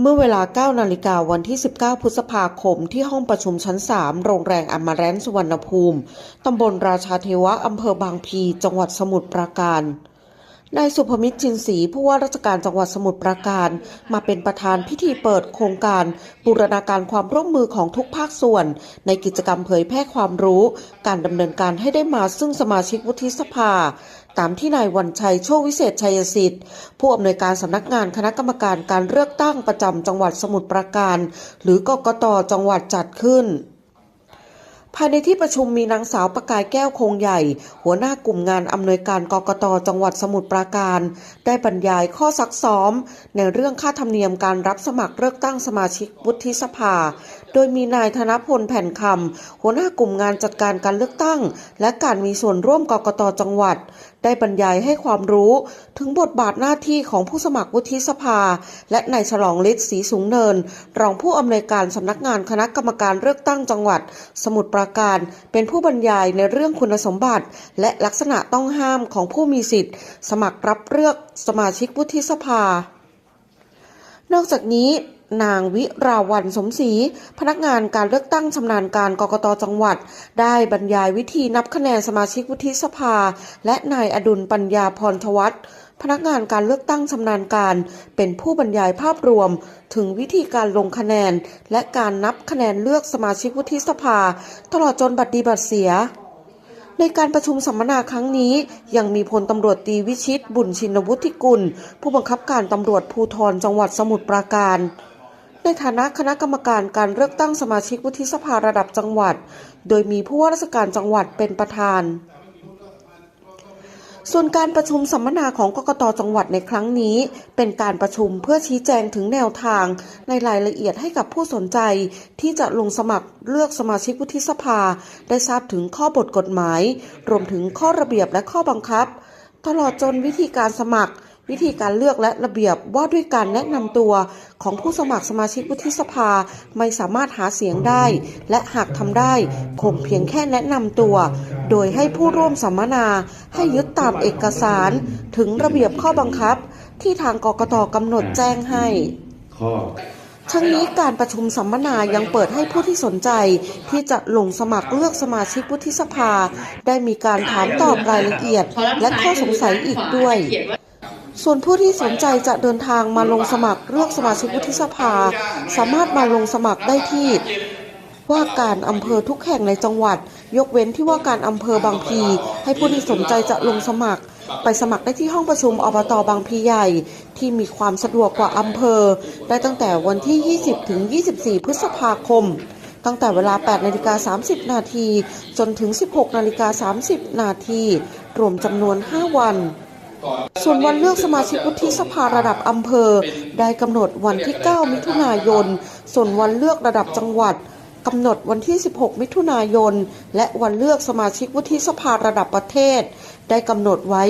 เมื่อเวลา 9 นาฬิกาวันที่ 19 พฤษภาคม ที่ห้องประชุมชั้น 3 โรงแรมอมแรนสุวรรณภูมิ ตำบลราชาเทวะ อำเภอบางพี จังหวัดสมุทรปราการ นายสุภมิตรชินศรีผู้ว่าราชการจังหวัดสมุทรปราการ มาเป็นประธานพิธีเปิดโครงการ บูรณาการความร่วมมือของทุกภาคส่วน ในกิจกรรมเผยแพร่ความรู้ การดำเนินการให้ได้มาซึ่งสมาชิกวุฒิสภา ตามที่นายวันชัยโชควิเศษชัยสิทธิ์ ผู้อำนวยการสำนักงานคณะกรรมการการเลือกตั้งประจำจังหวัดสมุทรปราการ หรือกกตจังหวัดจัดขึ้น ภายในที่ประชุมมีนางสาวประกายแก้วคงใหญ่ หัวหน้ากลุ่มงานอำนวยการกกตจังหวัดสมุทรปราการ ได้บรรยายข้อซักซ้อม ในเรื่องค่าธรรมเนียมการรับสมัครเลือกตั้งสมาชิกวุฒิสภา โดยมีนายธนพลแผ่นคำหัวหน้ากลุ่มงานจัดการการเลือกตั้ง และการมีส่วนร่วมกกตจังหวัด ได้บรรยายให้ความรู้ถึงบทบาทหน้าที่ของผู้สมัครวุฒิสภา และนายฉลองฤทธิ์ศรีสูงเนิน รองผู้อำนวยการสำนักงานคณะกรรมการเลือกตั้งจังหวัด สมุทรปราการ เป็นผู้บรรยายในเรื่องคุณสมบัติ และลักษณะต้องห้ามของผู้มีสิทธิ์ สมัครรับเลือกสมาชิกวุฒิสภา นอกจากนี้ นางวิราวันสมศรีพนักงานการเลือกตั้งชำนาญการกกตจังหวัด ได้บรรยายวิธีนับคะแนนสมาชิกวุฒิสภา และนายอดุลปัญญาพรทวัฒน์พนักงานการเลือกตั้งชำนาญการ เป็นผู้บรรยายภาพรวม ถึงวิธีการลงคะแนน และการนับคะแนนเลือกสมาชิกวุฒิสภา ตลอดจนบัตรดีบัตรเสียในการประชุมสัมมนาครั้งนี้ยังมีพลตำรวจตีวิชิต บุญชินวุฒิกุล ผู้บังคับการตำรวจภูธรจังหวัดสมุทรปราการ ในฐานะคณะกรรมการการเลือกตั้งสมาชิกวุฒิสภาระดับจังหวัด โดยมีผู้ว่าราชการจังหวัดเป็นประธาน ส่วนการประชุมสัมมนาของกกตจังหวัดในครั้งนี้ เป็นการประชุมเพื่อชี้แจงถึงแนวทางในรายละเอียดให้กับผู้สนใจ ที่จะลงสมัครเลือกสมาชิกวุฒิสภา ได้ทราบถึงข้อบทกฎหมาย รวมถึงข้อระเบียบและข้อบังคับ ตลอดจนวิธีการสมัคร วิธีการเลือกและระเบียบว่าด้วยการแนะนำตัวของผู้สมัครสมาชิกวุฒิสภาไม่สามารถหาเสียงได้ และหากทำได้คงเพียงแค่แนะนำตัว โดยให้ผู้ร่วมสัมมนาให้ยึดตามเอกสาร ถึงระเบียบข้อบังคับ ที่ทางกกตกำหนดแจ้งให้ข้อทั้งนี้การประชุมสัมมนายังเปิดให้ผู้ที่สนใจ ที่จะลงสมัครเลือกสมาชิกวุฒิสภา ได้มีการถามตอบรายละเอียด และข้อสงสัยอีกด้วย ส่วนผู้ที่สนใจจะเดินทางมาลงสมัครเลือกสมาชิกวุฒิสภา สามารถมาลงสมัครได้ที่ว่าการอำเภอทุกแห่งในจังหวัด ยกเว้นที่ว่าการอำเภอบางพี ให้ผู้ที่สนใจจะลงสมัคร ไปสมัครได้ที่ห้องประชุมอบตบางพีใหญ่ ที่มีความสะดวกกว่าอำเภอ ได้ตั้งแต่วันที่ 20 ถึง 24 พฤษภาคม ตั้งแต่เวลา 8 นาฬิกา 30 นาที จนถึง 16 นาฬิกา 30 นาที รวมจำนวน 5 วัน ส่วนวันเลือกสมาชิกวุฒิสภาระดับอำเภอ ได้กำหนดวันที่ 9 มิถุนายน ส่วนวันเลือกระดับจังหวัดกำหนดวันที่ 16 มิถุนายน และวันเลือกสมาชิกวุฒิสภาระดับประเทศ ได้กำหนดไว้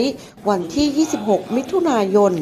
วันที่ 26 มิถุนายน